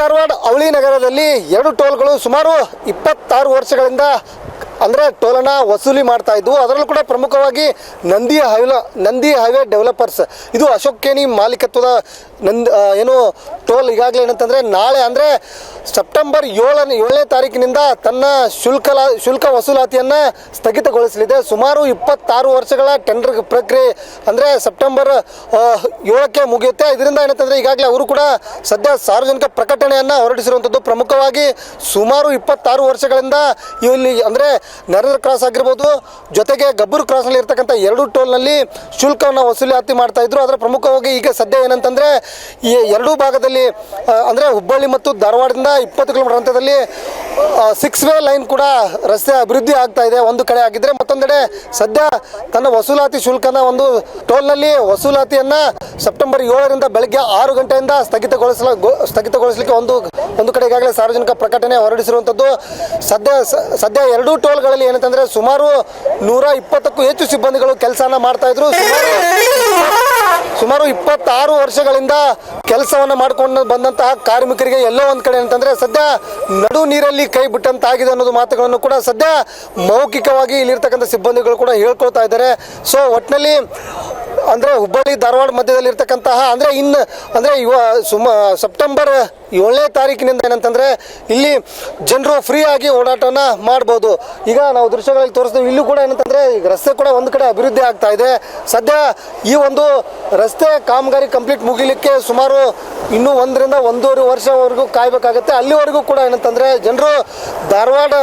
ಧಾರವಾಡ ಅವಳಿ ನಗರದಲ್ಲಿ ಎರಡು ಟೋಲ್ಗಳು ಸುಮಾರು ಇಪ್ಪತ್ತಾರು ವರ್ಷಗಳಿಂದ ಅಂದರೆ ಟೋಲನ್ನು ವಸೂಲಿ ಮಾಡ್ತಾ ಇದ್ವು. ಅದರಲ್ಲೂ ಕೂಡ ಪ್ರಮುಖವಾಗಿ Nandi highway, Nandi highway developers. ಇದು ಅಶೋಕ್ ಕೇನಿ ಮಾಲೀಕತ್ವದ ನಂದ್ ಏನು ಟೋಲ್ ಈಗಾಗಲೇ ಏನಂತಂದರೆ ನಾಳೆ ಅಂದರೆ ಸೆಪ್ಟೆಂಬರ್ ಏಳನೇ ಏಳನೇ ತಾರೀಕಿನಿಂದ ತನ್ನ ಶುಲ್ಕ ಶುಲ್ಕ ವಸೂಲಾತಿಯನ್ನು ಸ್ಥಗಿತಗೊಳಿಸಲಿದೆ. ಸುಮಾರು ಇಪ್ಪತ್ತಾರು ವರ್ಷಗಳ ಟೆಂಡರ್ ಪ್ರಕ್ರಿಯೆ ಅಂದರೆ ಸೆಪ್ಟೆಂಬರ್ ಏಳಕ್ಕೆ ಮುಗಿಯುತ್ತೆ. ಇದರಿಂದ ಏನಂತಂದರೆ ಈಗಾಗಲೇ ಅವರು ಕೂಡ ಸದ್ಯ ಸಾರ್ವಜನಿಕ ಪ್ರಕಟಣೆಯನ್ನು ಹೊರಡಿಸಿರುವಂಥದ್ದು ಪ್ರಮುಖವಾಗಿ ಸುಮಾರು ಇಪ್ಪತ್ತಾರು ವರ್ಷಗಳಿಂದ ಇಲ್ಲಿ ಅಂದರೆ ನರೇಂದ್ರ ಕ್ರಾಸ್ ಆಗಿರ್ಬೋದು, ಜೊತೆಗೆ ಗಬ್ಬೂರು ಕ್ರಾಸ್ನಲ್ಲಿ ಇರ್ತಕ್ಕಂಥ ಎರಡು ಟೋಲ್ನಲ್ಲಿ ಶುಲ್ಕವನ್ನು ವಸೂಲಾತಿ ಮಾಡ್ತಾ ಇದ್ರು. ಅದರ ಪ್ರಮುಖವಾಗಿ ಈಗ ಸದ್ಯ ಏನಂತಂದರೆ, ಈ ಎರಡೂ ಭಾಗದಲ್ಲಿ ಅಂದರೆ ಹುಬ್ಬಳ್ಳಿ ಮತ್ತು ಧಾರವಾಡದಿಂದ ಇಪ್ಪತ್ತು ಕಿಲೋಮೀಟರ್ ಹಂತದಲ್ಲಿ ಸಿಕ್ಸ್ ವೇ ಲೈನ್ ಕೂಡ ರಸ್ತೆ ಅಭಿವೃದ್ಧಿ ಆಗ್ತಾ ಇದೆ. ಒಂದು ಕಡೆ ಆಗಿದ್ರೆ ಮತ್ತೊಂದೆಡೆ ಸದ್ಯ ತನ್ನ ವಸೂಲಾತಿ ಶುಲ್ಕನ ಒಂದು ಟೋಲ್ನಲ್ಲಿ ವಸೂಲಾತಿಯನ್ನ ಸೆಪ್ಟೆಂಬರ್ ಏಳರಿಂದ ಬೆಳಗ್ಗೆ ಆರು ಗಂಟೆಯಿಂದ ಸ್ಥಗಿತಗೊಳಿಸಲ ಸ್ಥಗಿತಗೊಳಿಸಲಿಕ್ಕೆ ಒಂದು ಒಂದು ಕಡೆ ಈಗಾಗಲೇ ಸಾರ್ವಜನಿಕ ಪ್ರಕಟಣೆ ಹೊರಡಿಸಿರುವಂಥದ್ದು ಸದ್ಯ ಸದ್ಯ ಎರಡೂ ಟೋಲ್ಗಳಲ್ಲಿ ಏನಂತಂದ್ರೆ ಸುಮಾರು ನೂರ ಇಪ್ಪತ್ತಕ್ಕೂ ಹೆಚ್ಚು ಸಿಬ್ಬಂದಿಗಳು ಕೆಲಸನ ಮಾಡ್ತಾ ಇದ್ರು. ಸುಮಾರು ಸುಮಾರು ಇಪ್ಪತ್ತಾರು ವರ್ಷಗಳಿಂದ ಕೆಲಸವನ್ನು ಮಾಡಿಕೊಂಡು ಬಂದಂತಹ ಕಾರ್ಮಿಕರಿಗೆ ಎಲ್ಲೋ ಒಂದು ಕಡೆ ಅಂತಂದ್ರೆ ಸದ್ಯ ನಡು ನೀರಲ್ಲಿ ಕೈ ಬಿಟ್ಟಂತಾಗಿದೆ ಅನ್ನೋದು ಮಾತುಗಳನ್ನು ಕೂಡ ಸದ್ಯ ಮೌಖಿಕವಾಗಿ ಇಲ್ಲಿರ್ತಕ್ಕಂಥ ಸಿಬ್ಬಂದಿಗಳು ಕೂಡ ಹೇಳ್ಕೊಳ್ತಾ ಇದ್ದಾರೆ. ಸೊ ಒಟ್ಟಿನಲ್ಲಿ ಅಂದರೆ ಹುಬ್ಬಳ್ಳಿ ಧಾರವಾಡ ಮಧ್ಯದಲ್ಲಿ ಇರ್ತಕ್ಕಂತಹ ಅಂದರೆ ಇನ್ನು, ಅಂದರೆ ಇವ ಸುಮ, ಸೆಪ್ಟೆಂಬರ್ ಏಳನೇ ತಾರೀಕಿನಿಂದ ಏನಂತಂದರೆ ಇಲ್ಲಿ ಜನರು ಫ್ರೀ ಆಗಿ ಓಡಾಟನ ಮಾಡ್ಬೋದು. ಈಗ ನಾವು ದೃಶ್ಯಗಳಲ್ಲಿ ತೋರಿಸ್ತೀವಿ, ಇಲ್ಲೂ ಕೂಡ ಏನಂತಂದರೆ ಈಗ ರಸ್ತೆ ಕೂಡ ಒಂದು ಕಡೆ ಅಭಿವೃದ್ಧಿ ಆಗ್ತಾ ಇದೆ. ಸದ್ಯ ಈ ಒಂದು ರಸ್ತೆ ಕಾಮಗಾರಿ ಕಂಪ್ಲೀಟ್ ಮುಗಿಲಿಕ್ಕೆ ಸುಮಾರು ಇನ್ನೂ ಒಂದರಿಂದ ಒಂದೂವರೆ ವರ್ಷವರೆಗೂ ಕಾಯಬೇಕಾಗುತ್ತೆ. ಅಲ್ಲಿವರೆಗೂ ಕೂಡ ಏನಂತಂದರೆ ಜನರು ಧಾರವಾಡ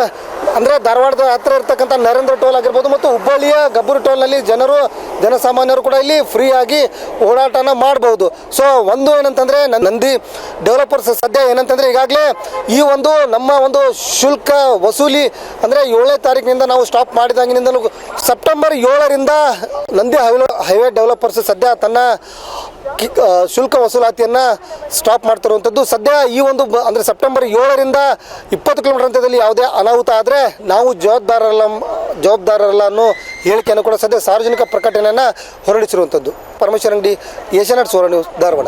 ಅಂದರೆ ಧಾರವಾಡದ ಹತ್ರ ಇರ್ತಕ್ಕಂಥ ನರೇಂದ್ರ ಟೋಲ್ ಆಗಿರ್ಬೋದು ಮತ್ತು ಹುಬ್ಬಳ್ಳಿಯ ಗಬ್ಬರು ಟೋಲ್ನಲ್ಲಿ ಜನರು, ಜನಸಾಮಾನ್ಯರು ಕೂಡ ಇಲ್ಲಿ ಫ್ರೀಯಾಗಿ ಓಡಾಟನ ಮಾಡಬಹುದು ಸೊ ಒಂದು ಏನಂತಂದರೆ ನಂದಿ ಡೆವಲಪರ್ಸ್ ಸದ್ಯ ಏನಂತಂದರೆ ಈಗಾಗಲೇ ಈ ಒಂದು ನಮ್ಮ ಒಂದು ಶುಲ್ಕ ವಸೂಲಿ ಅಂದರೆ ಏಳನೇ ತಾರೀಕಿನಿಂದ ನಾವು ಸ್ಟಾಪ್ ಮಾಡಿದಾಗಿನಿಂದಲೂ ಸೆಪ್ಟೆಂಬರ್ ಏಳರಿಂದ ನಂದಿ ಹೈವೇ ಹೈವೇ ಡೆವಲಪರ್ಸ್ ಸದ್ಯ ತನ್ನ ಶುಲ್ಕ ವಸೂಲಾತಿಯನ್ನು ಸ್ಟಾಪ್ ಮಾಡ್ತಿರುವಂಥದ್ದು. ಸದ್ಯ ಈ ಒಂದು ಅಂದರೆ ಸೆಪ್ಟೆಂಬರ್ ಏಳರಿಂದ ಇಪ್ಪತ್ತು ಕಿಲೋಮೀಟರ್ ಹಂತದಲ್ಲಿ ಯಾವುದೇ ಅನಾಹುತ ಆದರೆ ನಾವು ಜವಾಬ್ದಾರರಲ್ಲ ಜವಾಬ್ದಾರರಲ್ಲ ಅನ್ನೋ ಹೇಳಿಕೆಯನ್ನು ಕೂಡ ಸದ್ಯ ಸಾರ್ವಜನಿಕ ಪ್ರಕಟಣೆಯನ್ನು ಹೊರಡಿಸಿರುವಂಥದ್ದು. ಪರಮೇಶ್ವರ ಅಂಗಡಿ ಏಷ್ಯಾನೆಟ್ ಸೋರ ನ್ಯೂಸ್, ಧಾರವಾಡ.